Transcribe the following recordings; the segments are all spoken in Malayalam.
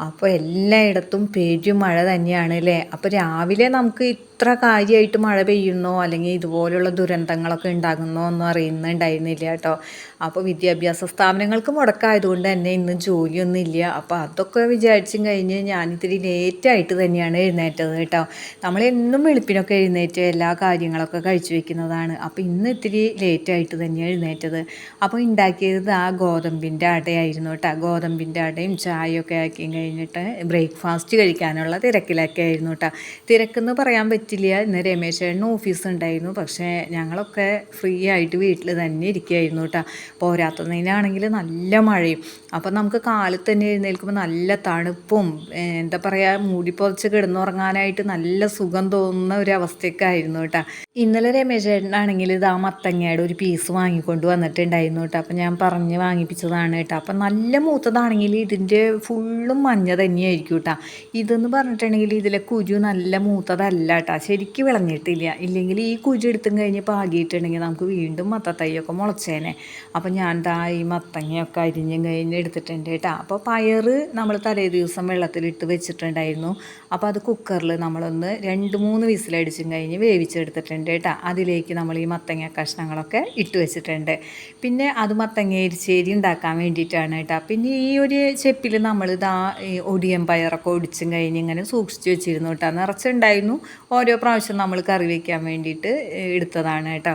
അപ്പോൾ എല്ലായിടത്തും മഴ തന്നെയാണ് അല്ലേ അപ്പോൾ രാവിലെ നമുക്ക് ഇത്ര കാര്യമായിട്ട് മഴ പെയ്യുന്നോ അല്ലെങ്കിൽ ഇതുപോലുള്ള ദുരന്തങ്ങളൊക്കെ ഉണ്ടാകുന്നോ ഒന്നും അറിയുന്നുണ്ടായിരുന്നില്ല കേട്ടോ. അപ്പോൾ വിദ്യാഭ്യാസ സ്ഥാപനങ്ങൾക്ക് മുടക്കായതുകൊണ്ട് തന്നെ ഇന്ന് ജോലിയൊന്നും ഇല്ല. അപ്പോൾ അതൊക്കെ വിചാരിച്ചും കഴിഞ്ഞ് ഞാനിത്തിരി ലേറ്റായിട്ട് തന്നെയാണ് എഴുന്നേറ്റത് കേട്ടോ. നമ്മൾ എന്നും വെളുപ്പിനൊക്കെ എഴുന്നേറ്റ് എല്ലാ കാര്യങ്ങളൊക്കെ കഴിച്ചു വെക്കുന്നതാണ്. അപ്പോൾ ഇന്ന് ഇത്തിരി ലേറ്റായിട്ട് തന്നെയാണ് എഴുന്നേറ്റത്. അപ്പോൾ ഉണ്ടാക്കിയത് ആ ഗോതമ്പിന്റെ അടയായിരുന്നു കേട്ടോ. ഗോതമ്പിന്റെ അടയും ചായയൊക്കെ ആക്കി കഴിഞ്ഞിട്ട് ബ്രേക്ക്ഫാസ്റ്റ് കഴിക്കാനുള്ള തിരക്കിലൊക്കെ ആയിരുന്നു കേട്ടോ തിരക്കെന്ന് പറയാൻ പറ്റില്ല. ഇന്ന് രമേശ് ചേട്ടന് ഓഫീസ് ഉണ്ടായിരുന്നു. പക്ഷേ ഞങ്ങളൊക്കെ ഫ്രീ ആയിട്ട് വീട്ടിൽ തന്നെ ഇരിക്കുകയായിരുന്നു കേട്ടോ പോരാത്തതിനാണെങ്കിൽ നല്ല മഴയും. അപ്പം നമുക്ക് കാലത്ത് തന്നെ എഴുന്നേൽക്കുമ്പോൾ നല്ല തണുപ്പും എന്താ പറയുക മൂടി പുതച്ച് കിടന്നുറങ്ങാനായിട്ട് നല്ല സുഖം തോന്നുന്ന ഒരു അവസ്ഥയൊക്കെ ആയിരുന്നു കേട്ടോ ഇന്നലെ രമേശ് ചേട്ടനാണെങ്കിൽ ഇത് ആ മത്തങ്ങയുടെ ഒരു പീസ് വാങ്ങിക്കൊണ്ട് വന്നിട്ടുണ്ടായിരുന്നു കേട്ടോ അപ്പം ഞാൻ പറഞ്ഞ് വാങ്ങിപ്പിച്ചതാണ് കേട്ടോ അപ്പം നല്ല മൂത്തതാണെങ്കിൽ ഇതിന്റെ ഫുള്ളും മഞ്ഞ തന്നെയായിരിക്കും കേട്ടോ ഇതെന്ന് പറഞ്ഞിട്ടുണ്ടെങ്കിൽ ഇതിലെ കുരു നല്ല മൂത്തതല്ല കേട്ടോ ശരിക്കും വിളഞ്ഞിട്ടില്ല. ഇല്ലെങ്കിൽ ഈ കുരു എടുത്തും കഴിഞ്ഞ് പാകിയിട്ടുണ്ടെങ്കിൽ നമുക്ക് വീണ്ടും മത്തത്തൈയൊക്കെ മുളച്ചേനെ. അപ്പോൾ ഞാൻ ദാ ഈ മത്തങ്ങയൊക്കെ അരിഞ്ഞും കഴിഞ്ഞ് എടുത്തിട്ടുണ്ട് കേട്ടോ അപ്പോൾ പയർ നമ്മൾ തലേ ദിവസം വെള്ളത്തിലിട്ട് വെച്ചിട്ടുണ്ടായിരുന്നു. അപ്പോൾ അത് കുക്കറിൽ നമ്മളൊന്ന് രണ്ട് മൂന്ന് വിസിലടിച്ചും കഴിഞ്ഞ് വേവിച്ചെടുത്തിട്ടുണ്ട് കേട്ടോ അതിലേക്ക് നമ്മൾ ഈ മത്തങ്ങ കഷ്ണങ്ങളൊക്കെ ഇട്ട് വെച്ചിട്ടുണ്ട്. പിന്നെ അത് മത്തങ്ങ എരിശ്ശേരി ഉണ്ടാക്കാൻ വേണ്ടിയിട്ടാണ് കേട്ടോ പിന്നെ ഈ ഒരു ചെപ്പിൽ നമ്മൾ ഇതാ ഒടിയൻ പയറൊക്കെ ഒടിച്ചും കഴിഞ്ഞ് ഇങ്ങനെ സൂക്ഷിച്ച് വെച്ചിരുന്നു കേട്ടോ. നിറച്ചുണ്ടായിരുന്നു. ഓരോ പ്രാവശ്യം നമ്മൾ കറി വയ്ക്കാൻ വേണ്ടിയിട്ട് എടുത്തതാണ് കേട്ടോ.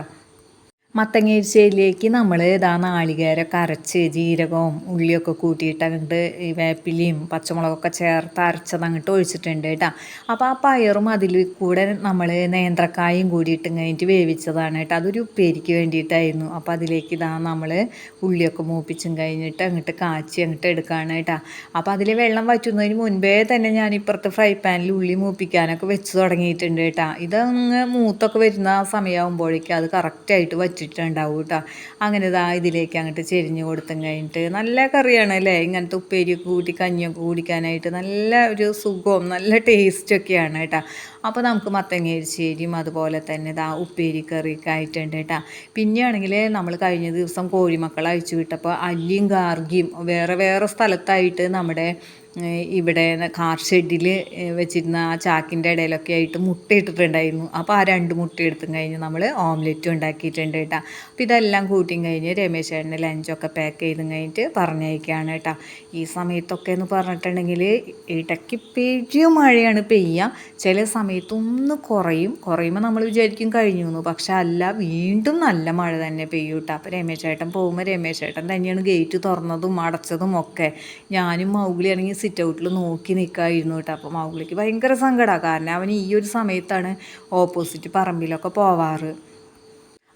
മത്തങ്ങ എരിശ്ശേരിയിലേക്ക് നമ്മൾ ഇതാ നാളികേരമൊക്കെ അരച്ച് ജീരകവും ഉള്ളിയൊക്കെ കൂട്ടിയിട്ട് ഈ വേപ്പിലയും പച്ചമുളകൊക്കെ ചേർത്ത് അരച്ചത് അങ്ങോട്ട് ഒഴിച്ചിട്ടുണ്ട് കേട്ടോ. അപ്പോൾ ആ പയറും അതിൽ കൂടെ നമ്മൾ നേന്ത്രക്കായും കൂടിയിട്ട് കഴിഞ്ഞിട്ട് വേവിച്ചതാണ് കേട്ടോ. അതൊരു ഉപ്പേരിക്ക് വേണ്ടിയിട്ടായിരുന്നു. അപ്പോൾ അതിലേക്ക് ഇതാ നമ്മൾ ഉള്ളിയൊക്കെ മൂപ്പിച്ചും കഴിഞ്ഞിട്ട് അങ്ങോട്ട് കാച്ചി അങ്ങോട്ട് എടുക്കുകയാണ് കേട്ടോ. അപ്പോൾ അതിൽ വെള്ളം വറ്റുന്നതിന് മുൻപേ തന്നെ ഞാൻ ഇപ്പുറത്ത് ഫ്രൈ പാനിൽ ഉള്ളി മൂപ്പിക്കാനൊക്കെ വെച്ച് തുടങ്ങിയിട്ടുണ്ട് കേട്ടോ. ഇതങ്ങ് മൂത്തൊക്കെ വരുന്ന സമയമാകുമ്പോഴേക്കും അത് കറക്റ്റായിട്ട് വറ്റിട്ടുണ്ടാവും കേട്ടോ അങ്ങനെ ഇതാ ഇതിലേക്ക് അങ്ങോട്ട് ചെരിഞ്ഞ് കൊടുത്തും കഴിഞ്ഞിട്ട് നല്ല കറിയാണ് അല്ലേ? ഇങ്ങനത്തെ ഉപ്പേരിയൊക്കെ കൂട്ടി കഞ്ഞിയൊക്കെ കുടിക്കാനായിട്ട് നല്ല ഒരു സുഖവും നല്ല ടേസ്റ്റൊക്കെയാണ് കേട്ടോ അപ്പോൾ നമുക്ക് മത്തങ്ങ എരിശ്ശേരിയും അതുപോലെ തന്നെ ഇതാ ഉപ്പേരി കറിയൊക്കെ ആയിട്ടുണ്ട് കേട്ടോ പിന്നെയാണെങ്കിൽ നമ്മൾ കഴിഞ്ഞ ദിവസം കോഴിമക്കളെ അയച്ചു വിട്ടപ്പോൾ അല്ലിയും ഗാർഗിയും വേറെ വേറെ സ്ഥലത്തായിട്ട് നമ്മുടെ ഇവിടെ കാർ ഷെഡിൽ വെച്ചിരുന്ന ആ ചാക്കിന്റെ ഇടയിലൊക്കെ ആയിട്ട് മുട്ട ഇട്ടിട്ടുണ്ടായിരുന്നു. അപ്പോൾ ആ രണ്ട് മുട്ട എടുത്തും കഴിഞ്ഞ് നമ്മൾ ഓംലെറ്റും ഉണ്ടാക്കിയിട്ടുണ്ട് കേട്ടോ അപ്പോൾ ഇതെല്ലാം കൂട്ടിയും കഴിഞ്ഞ് രമേശ് ചേട്ടന്റെ ലഞ്ചൊക്കെ പാക്ക് ചെയ്തും കഴിഞ്ഞിട്ട് പറഞ്ഞയക്കുകയാണ് കേട്ടോ ഈ സമയത്തൊക്കെ എന്ന് പറഞ്ഞിട്ടുണ്ടെങ്കിൽ ഇടയ്ക്ക് പെരും മഴയാണ് പെയ്യുക ചില സമയത്ത് ഒന്ന് കുറയും. കുറയുമ്പോൾ നമ്മൾ വിചാരിക്കും കഴിഞ്ഞു എന്ന് പക്ഷെ അല്ല വീണ്ടും നല്ല മഴ തന്നെ പെയ്യും കേട്ടോ അപ്പോൾ രമേശ് ചേട്ടൻ പോകുമ്പോൾ രമേശ് ചേട്ടൻ തന്നെയാണ് ഗേറ്റ് തുറന്നതും അടച്ചതും ഒക്കെ. ഞാനും മൗഗ്ലി ആണെങ്കിൽ സിറ്റ് ഔട്ടിൽ നോക്കി നിൽക്കായിരുന്നു കേട്ടോ അപ്പോൾ മൗഗ്ലിക്ക് ഭയങ്കര സങ്കടമാണ് കാരണം അവൻ ഈ ഒരു സമയത്താണ് ഓപ്പോസിറ്റ് പറമ്പിലൊക്കെ പോവാറ്.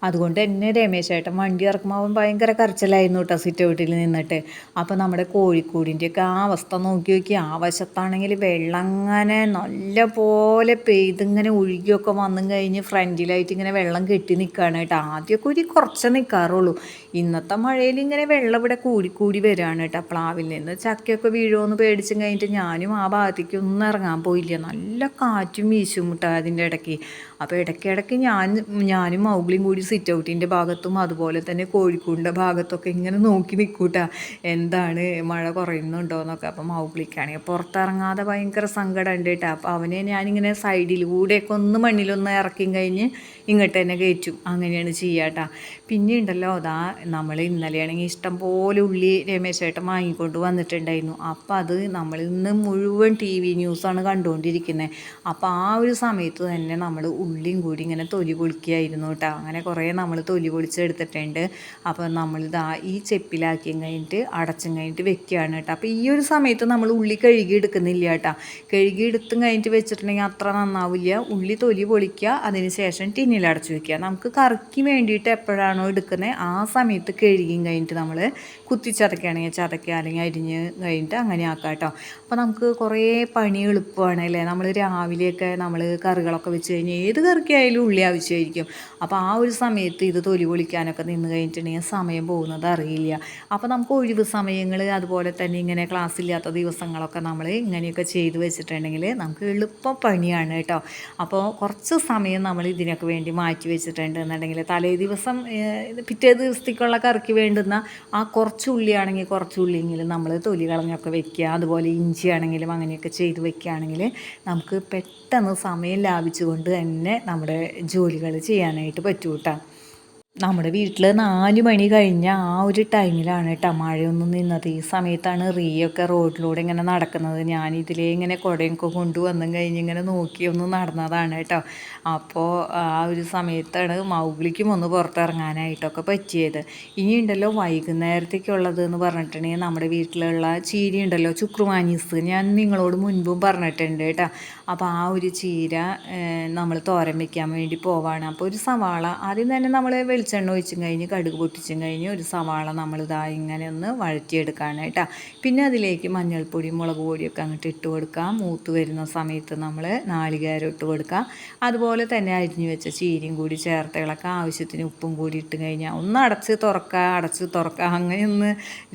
അതുകൊണ്ട് തന്നെ രമേശേട്ടൻ വണ്ടി ഇറക്കുമ്പോൾ ഭയങ്കര കരച്ചിലായിരുന്നു കേട്ടോ സിറ്റ് ഔട്ടിൽ നിന്നിട്ട്. അപ്പോൾ നമ്മുടെ കോഴിക്കോടിന്റെയൊക്കെ ആ അവസ്ഥ നോക്കി നോക്കി ആ വശത്താണെങ്കിൽ വെള്ളം അങ്ങനെ നല്ല പോലെ പെയ്തിങ്ങനെ ഒഴുകിയൊക്കെ വന്നും കഴിഞ്ഞ് ഫ്രണ്ടിലായിട്ട് ഇങ്ങനെ വെള്ളം കെട്ടി നിൽക്കുകയാണ് കേട്ടോ. ആദ്യമൊക്കെ ഒരു കുറച്ച് നിൽക്കാറുള്ളൂ ഇന്നത്തെ മഴയിൽ ഇങ്ങനെ വെള്ളം ഇവിടെ കൂടി കൂടി വരികയാണ് കേട്ടോ. പ്ലാവിൽ നിന്ന് ചക്കയൊക്കെ വീഴുമെന്ന് പേടിച്ചും കഴിഞ്ഞിട്ട് ഞാനും ആ ഭാഗത്തേക്ക് ഒന്നും ഇറങ്ങാൻ പോയില്ല. നല്ല കാറ്റും വീശും കേട്ടോ അതിന്റെ ഇടയ്ക്ക്. അപ്പോൾ ഇടയ്ക്കിടയ്ക്ക് ഞാൻ ഞാനും മൗഗ്ലിയും കൂടി സിറ്റ് ഔട്ടിന്റെ ഭാഗത്തും അതുപോലെ തന്നെ കോഴിക്കൂടിന്റെ ഭാഗത്തൊക്കെ ഇങ്ങനെ നോക്കി നിൽക്കൂട്ടാ എന്താണ് മഴ കുറയുന്നുണ്ടോ എന്നൊക്കെ അപ്പം മൗഗ്ലിക്കാണെങ്കിൽ പുറത്തിറങ്ങാതെ ഭയങ്കര സങ്കടം ഉണ്ട് കേട്ടോ. അപ്പോൾ അവനെ ഞാനിങ്ങനെ സൈഡിലൂടെയൊക്കെ ഒന്ന് മണ്ണിലൊന്ന് ഇറക്കി കഴിഞ്ഞ് ഇങ്ങോട്ട് തന്നെ കയറ്റും. അങ്ങനെയാണ് ചെയ്യാട്ടാ പിന്നെ ഉണ്ടല്ലോ അതാ നമ്മൾ ഇന്നലെയാണെങ്കിൽ ഇഷ്ടം പോലെ ഉള്ളി രമേശ് ചേട്ടൻ വാങ്ങിക്കൊണ്ട് വന്നിട്ടുണ്ടായിരുന്നു. അപ്പോൾ അത് നമ്മൾ ഇന്ന് മുഴുവൻ ടി വി ന്യൂസാണ് കണ്ടുകൊണ്ടിരിക്കുന്നത് അപ്പോൾ ആ ഒരു സമയത്ത് തന്നെ നമ്മൾ ഉള്ളിയും കൂടി ഇങ്ങനെ തൊലി പൊളിക്കുകയായിരുന്നു കേട്ടോ. അങ്ങനെ കുറേ നമ്മൾ തൊലി പൊളിച്ചെടുത്തിട്ടുണ്ട്. അപ്പോൾ നമ്മളിതാ ഈ ചെപ്പിലാക്കിയും കഴിഞ്ഞിട്ട് അടച്ചും കഴിഞ്ഞിട്ട് വെക്കുകയാണ് കേട്ടോ. അപ്പോൾ ഈ ഒരു സമയത്ത് നമ്മൾ ഉള്ളി കഴുകി എടുക്കുന്നില്ല കേട്ടോ. കഴുകി എടുത്തും കഴിഞ്ഞിട്ട് വെച്ചിട്ടുണ്ടെങ്കിൽ അത്ര നന്നാവില്ല. ഉള്ളി തൊലി പൊളിക്കുക അതിന് ശേഷം ടിന്നിൽ അടച്ചു വെക്കുക. നമുക്ക് കറിക്ക് വേണ്ടിയിട്ട് എപ്പോഴാണോ എടുക്കുന്നത് ആ സമയത്ത് കഴുകിയും കഴിഞ്ഞിട്ട് നമ്മൾ കുത്തിച്ചതക്കുകയാണെങ്കിൽ ചതക്കുക അല്ലെങ്കിൽ അരിഞ്ഞ് കഴിഞ്ഞിട്ട് അങ്ങനെ ആക്കാം കേട്ടോ. അപ്പോൾ നമുക്ക് കുറേ പണി എളുപ്പമാണ് അല്ലേ? നമ്മൾ രാവിലെയൊക്കെ നമ്മൾ കറികളൊക്കെ വെച്ച് കഴിഞ്ഞാൽ ഏത് കറിക്കായാലും ഉള്ളി ആവശ്യമായിരിക്കും. അപ്പോൾ ആ ഒരു സമയത്ത് സമയത്ത് ഇത് തൊലി പൊളിക്കാനൊക്കെ നിന്ന് കഴിഞ്ഞിട്ടുണ്ടെങ്കിൽ സമയം പോകുന്നത് അറിയില്ല. അപ്പോൾ നമുക്ക് ഒഴിവ് സമയങ്ങൾ അതുപോലെ തന്നെ ഇങ്ങനെ ക്ലാസ് ഇല്ലാത്ത ദിവസങ്ങളൊക്കെ നമ്മൾ ഇങ്ങനെയൊക്കെ ചെയ്ത് വെച്ചിട്ടുണ്ടെങ്കിൽ നമുക്ക് എളുപ്പം പണിയാണ് കേട്ടോ. അപ്പോൾ കുറച്ച് സമയം നമ്മൾ ഇതിനൊക്കെ വേണ്ടി മാറ്റി വെച്ചിട്ടുണ്ട് എന്നുണ്ടെങ്കിൽ തലേ ദിവസം പിറ്റേ ദിവസത്തേക്കുള്ള കറിക്ക് വേണ്ടുന്ന ആ കുറച്ച് ഉള്ളിയാണെങ്കിൽ കുറച്ച് ഉള്ളിയെങ്കിലും നമ്മൾ തൊലി കളഞ്ഞൊക്കെ വെക്കുക. അതുപോലെ ഇഞ്ചി ആണെങ്കിലും അങ്ങനെയൊക്കെ ചെയ്ത് വെക്കുകയാണെങ്കിൽ നമുക്ക് പെട്ടെന്ന് സമയം ലാഭിച്ചുകൊണ്ട് തന്നെ നമ്മുടെ ജോലികൾ ചെയ്യാനായിട്ട് പറ്റൂ കേട്ടോ നമ്മുടെ വീട്ടിൽ നാല് മണി കഴിഞ്ഞ ആ ഒരു ടൈമിലാണ് കേട്ടോ മഴയൊന്നും നിന്നത്. ഈ സമയത്താണ് റീയൊക്കെ റോഡിലൂടെ ഇങ്ങനെ നടക്കുന്നത്. ഞാൻ ഇതിലേ ഇങ്ങനെ കുടയൊക്കെ കൊണ്ടുവന്നും കഴിഞ്ഞ് ഇങ്ങനെ നോക്കി ഒന്ന് നടന്നതാണ് കേട്ടോ അപ്പോൾ ആ ഒരു സമയത്താണ് മൗഗ്ലിക്കും ഒന്ന് പുറത്തിറങ്ങാനായിട്ടൊക്കെ പറ്റിയത്. ഇനിയുണ്ടല്ലോ വൈകുന്നേരത്തേക്കുള്ളത് എന്ന് പറഞ്ഞിട്ടുണ്ടെങ്കിൽ നമ്മുടെ വീട്ടിലുള്ള ചീരി ഉണ്ടല്ലോ ചുക്രുമാനീസ്. ഞാൻ നിങ്ങളോട് മുൻപും പറഞ്ഞിട്ടുണ്ട് കേട്ടോ അപ്പോൾ ആ ഒരു ചീര നമ്മൾ തോരൻ വെക്കാൻ വേണ്ടി പോവാണ്. അപ്പോൾ ഒരു സവാള ആദ്യം തന്നെ നമ്മൾ വെളിച്ചെണ്ണ ഒഴിച്ചും കഴിഞ്ഞ് കടുക് പൊട്ടിച്ചും കഴിഞ്ഞ് ഒരു സവാള നമ്മൾ ഇതാ ഇങ്ങനെ ഒന്ന് വഴറ്റിയെടുക്കുകയാണ് കേട്ടോ പിന്നെ അതിലേക്ക് മഞ്ഞൾപ്പൊടി മുളക് പൊടിയൊക്കെ അങ്ങോട്ട് ഇട്ട് കൊടുക്കാം. മൂത്ത് വരുന്ന സമയത്ത് നമ്മൾ നാളികേരം ഇട്ട് കൊടുക്കാം. അതുപോലെ തന്നെ അരിഞ്ഞു വെച്ച ചീരയും കൂടി ചേർത്ത് ഇളക്കുക ആവശ്യത്തിന് ഉപ്പും കൂടി ഇട്ട് കഴിഞ്ഞാൽ ഒന്ന് അടച്ച് തുറക്കുക അടച്ച് തുറക്കുക അങ്ങനെ ഒന്ന്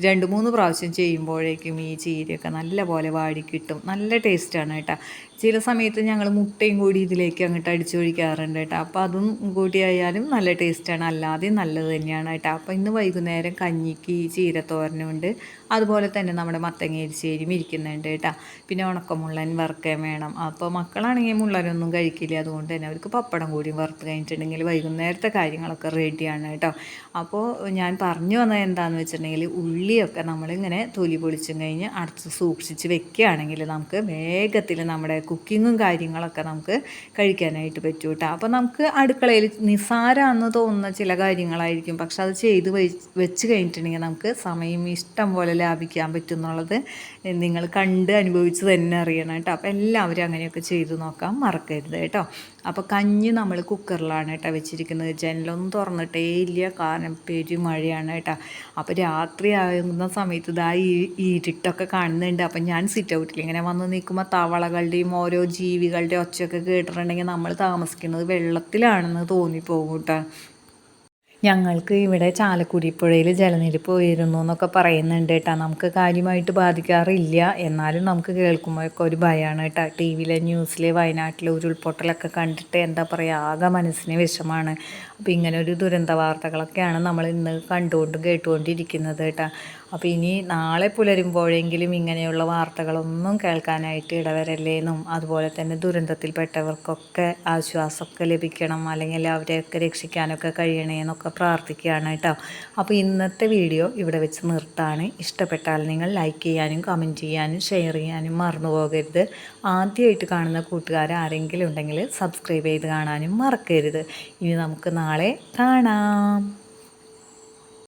രണ്ട് മൂന്ന് പ്രാവശ്യം ചെയ്യുമ്പോഴേക്കും ഈ ചീരയൊക്കെ നല്ല പോലെ വാടി കിട്ടും. നല്ല ടേസ്റ്റാണ് കേട്ടോ. ചില സമയത്ത് ഞങ്ങൾ മുട്ടയും കൂടി ഇതിലേക്ക് അങ്ങോട്ട് അടിച്ചൊഴിക്കാറുണ്ട് കേട്ടോ. അപ്പോൾ അതും കൂടി ആയാലും നല്ല ടേസ്റ്റാണ് അല്ലാതെ നല്ലത് തന്നെയാണ് കേട്ടോ. അപ്പോൾ ഇന്ന് വൈകുന്നേരം കഞ്ഞിക്ക് ചീരത്തോരനുണ്ട് അതുപോലെ തന്നെ നമ്മുടെ മത്തങ്ങ എരിശ്ശേരിയും ഇരിക്കുന്നുണ്ട് കേട്ടോ. പിന്നെ ഉണക്കമുള്ളൻ വറുക്കാൻ വേണം. അപ്പോൾ മക്കളാണെങ്കിൽ മുള്ളനൊന്നും കഴിക്കില്ല. അതുകൊണ്ട് തന്നെ അവർക്ക് പപ്പടം കൂടി വറുത്ത് കഴിഞ്ഞിട്ടുണ്ടെങ്കിൽ വൈകുന്നേരത്തെ കാര്യങ്ങളൊക്കെ റെഡിയാണ് കേട്ടോ. അപ്പോൾ ഞാൻ പറഞ്ഞു വന്നത് എന്താണെന്ന് വെച്ചിട്ടുണ്ടെങ്കിൽ ഉള്ളിയൊക്കെ നമ്മളിങ്ങനെ തൊലി പൊളിച്ചും കഴിഞ്ഞ് അടച്ച് സൂക്ഷിച്ച് വെക്കുകയാണെങ്കിൽ നമുക്ക് വേഗത്തിൽ നമ്മുടെ കുക്കിങ്ങും കാര്യങ്ങളൊക്കെ നമുക്ക് കഴിക്കാനായിട്ട് പറ്റും കേട്ടോ. അപ്പോൾ നമുക്ക് അടുക്കളയിൽ നിസാരമെന്ന് തോന്നുന്ന ചില കാര്യങ്ങളായിരിക്കും. പക്ഷെ അത് ചെയ്ത് വെച്ച് കഴിഞ്ഞിട്ടുണ്ടെങ്കിൽ നമുക്ക് സമയം ഇഷ്ടം പോലെ ലാഭിക്കാൻ പറ്റും എന്നുള്ളത് നിങ്ങൾ കണ്ട് അനുഭവിച്ച് തന്നെ അറിയണം കേട്ടോ. അപ്പോൾ എല്ലാവരും അങ്ങനെയൊക്കെ ചെയ്ത് നോക്കാൻ മറക്കരുത് കേട്ടോ. അപ്പോൾ കഞ്ഞി നമ്മൾ കുക്കറിലാണ് കേട്ടോ വെച്ചിരിക്കുന്നത്. ജനലൊന്നും തുറന്നിട്ടേ ഇല്ല. കാരണം പെരും മഴയാണ് കേട്ടോ. അപ്പോൾ രാത്രി ആകുന്ന സമയത്ത് ഇതാ ഈ ഇരുട്ടൊക്കെ കാണുന്നുണ്ട്. അപ്പം ഞാൻ സിറ്റ് ഔട്ടിൽ ഇങ്ങനെ വന്ന് നിൽക്കുമ്പോൾ തവളകളുടെയും ഓരോ ജീവികളുടെയും ഒച്ചയൊക്കെ കേട്ടിട്ടുണ്ടെങ്കിൽ നമ്മൾ താമസിക്കുന്നത് വെള്ളത്തിലാണെന്ന് തോന്നിപ്പോകും കേട്ടോ. ഞങ്ങൾക്ക് ഇവിടെ ചാലക്കുടി പുഴയിൽ ജലനിരപ്പ് ഉയരുന്നു എന്നൊക്കെ പറയുന്നുണ്ട് കേട്ടോ. നമുക്ക് കാര്യമായിട്ട് ബാധിക്കാറില്ല. എന്നാലും നമുക്ക് കേൾക്കുമ്പോഴൊക്കെ ഒരു ഭയമാണ് കേട്ടോ. ടി വിയിലെ ന്യൂസിലെ വയനാട്ടിലെ ഉരുൾപൊട്ടലൊക്കെ കണ്ടിട്ട് എന്താ പറയുക ആകെ മനസ്സിന് വിഷമാണ്. അപ്പോൾ ഇങ്ങനെ ഒരു ദുരന്ത വാർത്തകളൊക്കെയാണ് നമ്മൾ ഇന്ന് കണ്ടുകൊണ്ടും കേട്ടുകൊണ്ടിരിക്കുന്നത് കേട്ടോ. അപ്പോൾ ഇനി നാളെ പുലരുമ്പോഴെങ്കിലും ഇങ്ങനെയുള്ള വാർത്തകളൊന്നും കേൾക്കാനായിട്ട് ഇടവരല്ലേന്നും അതുപോലെ തന്നെ ദുരന്തത്തിൽപ്പെട്ടവർക്കൊക്കെ ആശ്വാസമൊക്കെ ലഭിക്കണം അല്ലെങ്കിൽ അവരെയൊക്കെ രക്ഷിക്കാനൊക്കെ കഴിയണേ എന്നൊക്കെ പ്രാർത്ഥിക്കുകയാണ് കേട്ടോ. അപ്പോൾ ഇന്നത്തെ വീഡിയോ ഇവിടെ വെച്ച് നിർത്താണ്. ഇഷ്ടപ്പെട്ടാൽ നിങ്ങൾ ലൈക്ക് ചെയ്യാനും കമന്റ് ചെയ്യാനും ഷെയർ ചെയ്യാനും മറന്നു പോകരുത്. ആദ്യമായിട്ട് കാണുന്ന കൂട്ടുകാർ ആരെങ്കിലും ഉണ്ടെങ്കിൽ സബ്സ്ക്രൈബ് ചെയ്ത് കാണാനും മറക്കരുത്. ഇനി നമുക്ക് നാളെ കാണാം.